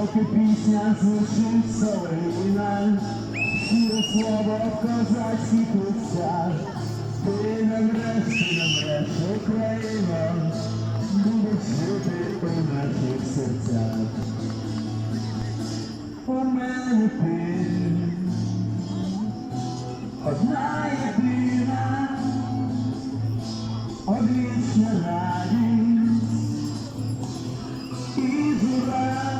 поки пісня звучить солов'їна, щире слово козацьких устах, ти нарешті намреш Україно, будеш жити у наших серцях. У мене ти одна єдина, одвічна радість. І жура,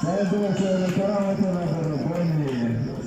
Sevdiğiniz için, karanlıkla beraber, boyun